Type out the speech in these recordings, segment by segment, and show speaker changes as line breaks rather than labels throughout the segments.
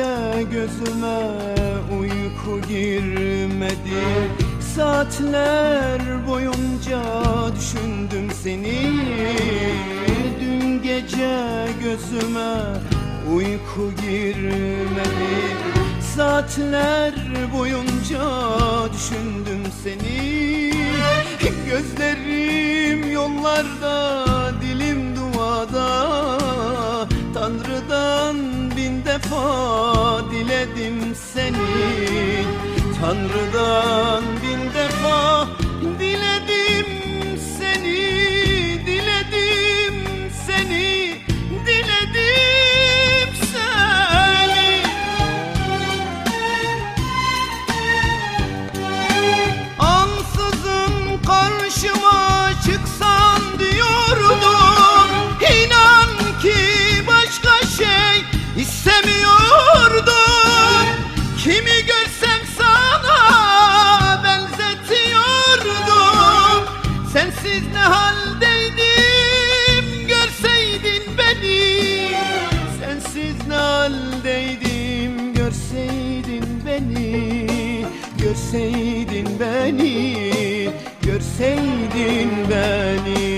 gece gözüme uyku girmedi. Saatler boyunca düşündüm seni. Dün gece gözüme uyku girmedi. Saatler boyunca düşündüm seni. Gözlerim yollarda, diledim seni. Tanrı'dan bin defa Görseydin beni Görseydin beni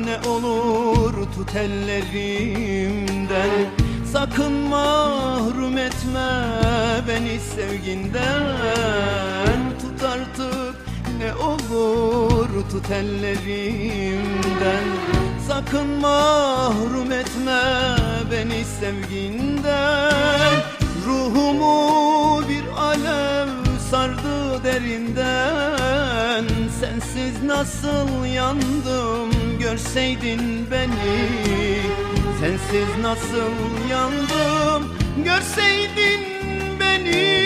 ne olur tut ellerimden. Sakın mahrum etme beni sevginden. Tut artık ne olur tut ellerimden. Sakın mahrum etme beni sevginden. Ruhumu bir alev sardı derinden. Sensiz nasıl yandım görseydin beni Sensiz nasıl yandım? Görseydin beni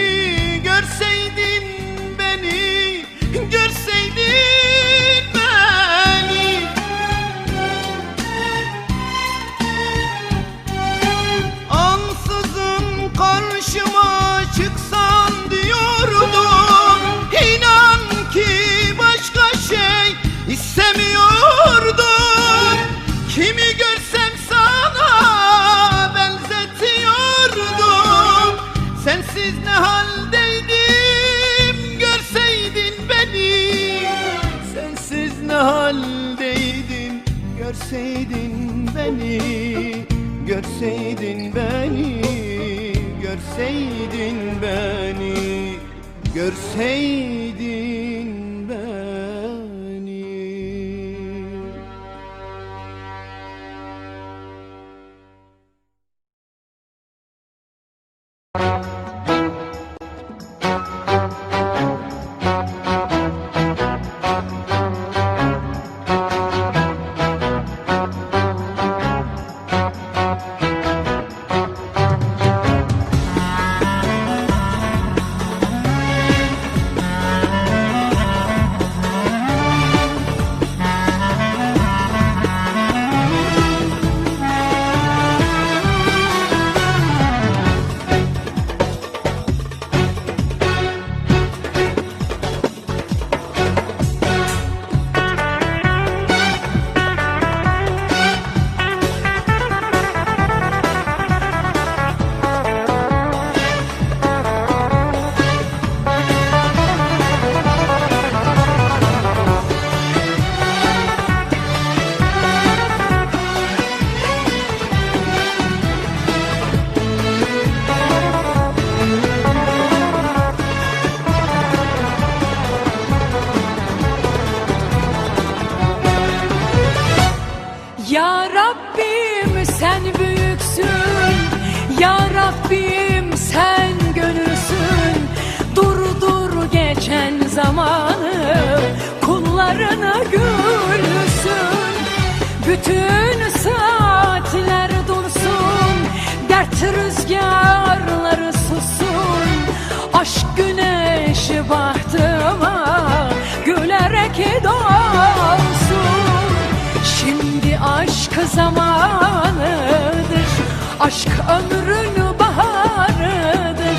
Sensiz ne haldeydim? Görseydin beni. Sensiz ne haldeydin görseydin beni. Görseydin beni. Görseydin beni. Görseydin
Bütün saatler dursun Dert rüzgarları susun Aşk güneşi bahtıma Gülerek doğsun. Şimdi aşk zamanıdır Aşk ömrün baharıdır.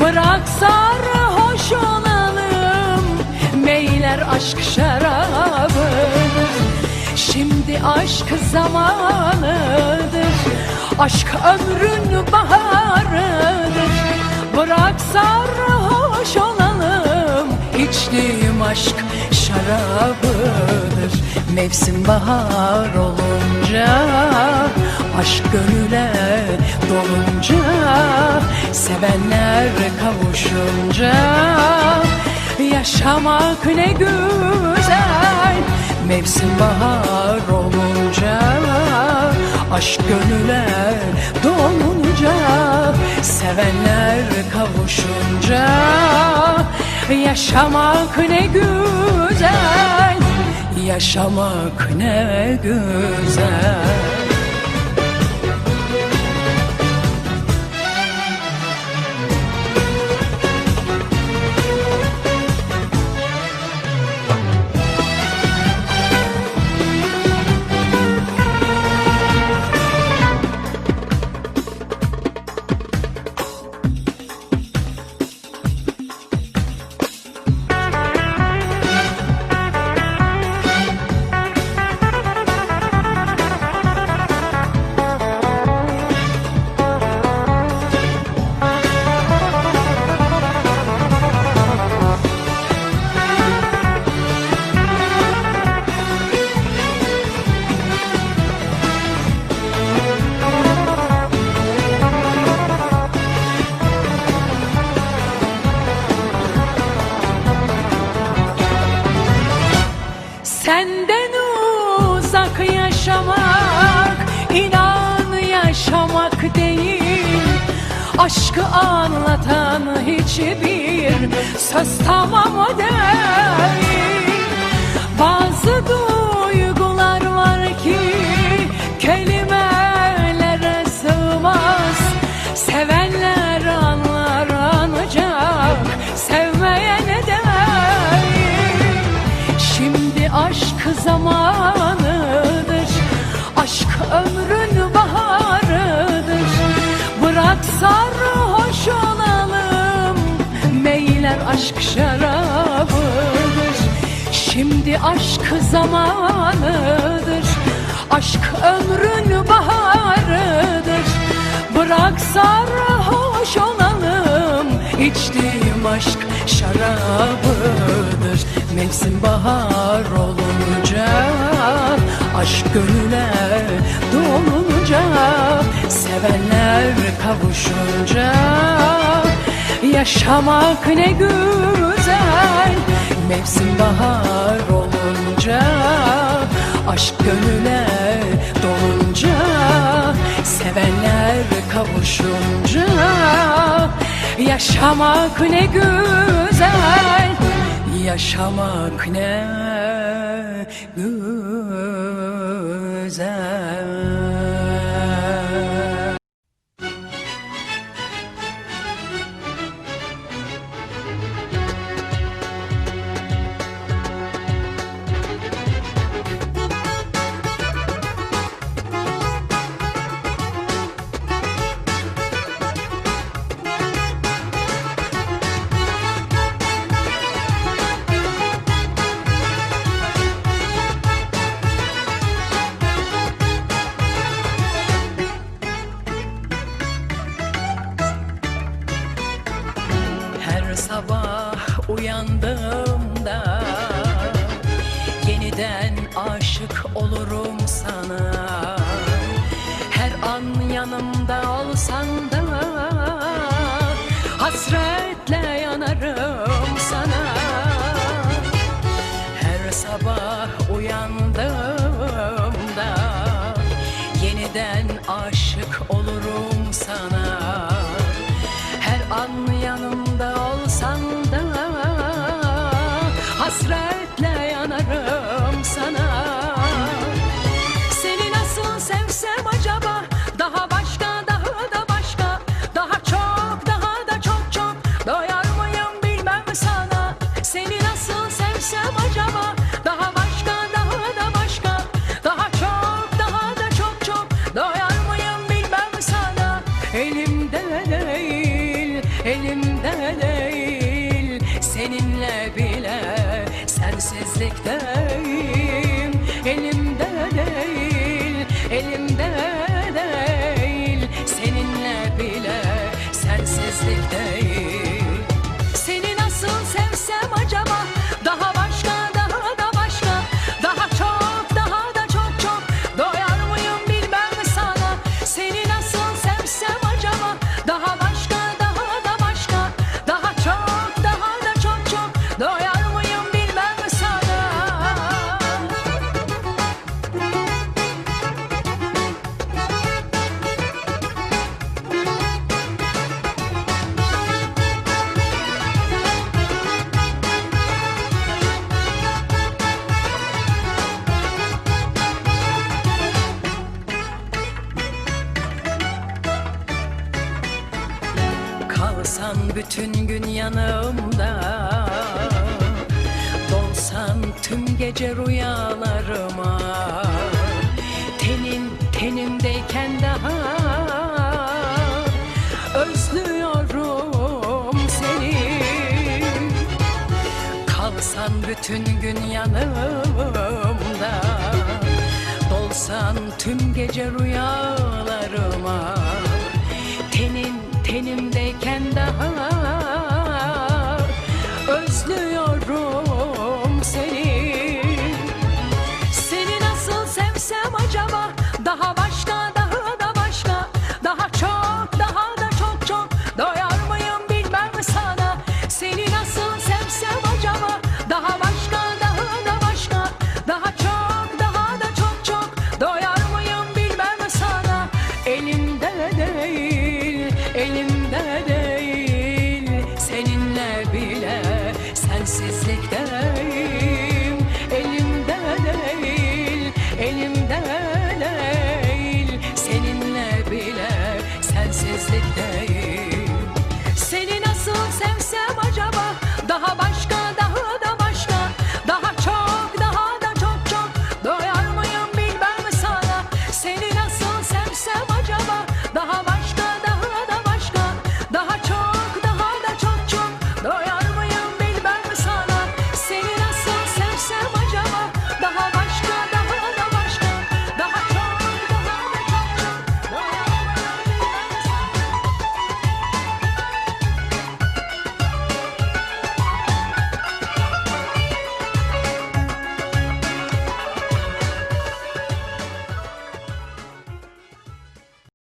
Bırak sarhoş olalım Meyler aşk şarabıdır Şimdi aşk zamanıdır. Aşk ömrün baharıdır. Bırak sarhoş olalım. İçtiğim aşk şarabıdır. Mevsim bahar olunca Aşk gönüle dolunca Sevenler kavuşunca Yaşamak ne güzel Mevsim bahar olunca Aşk gönüle dolunca Sevenler kavuşunca Yaşamak ne güzel Yaşamak ne güzel Aşkı anlatan hiçbir söz tamam değil. Bazı duygular var ki kelimelere sığmaz. Sevenler anlar ancak sevmeyene değil Şimdi aşk zamanıdır aşk şarabıdır. Şimdi aşk zamanıdır. Aşk ömrün baharıdır. Bırak sarhoş olalım. İçtiğim aşk şarabıdır. Mevsim bahar olunca Aşk gönüle dolunca Sevenler kavuşunca Yaşamak ne güzel. Mevsim bahar olunca Aşk gönüle dolunca Sevenler kavuşunca. Yaşamak ne güzel. Yaşamak ne güzel hasret. elimde yanımda. Dolsan tüm gece rüyalarıma Tenin tenimdeyken daha Özlüyorum seni. Kalsan bütün gün yanımda Dolsan tüm gece rüyalarıma Tenin tenimdeyken daha Oh. sessizlikten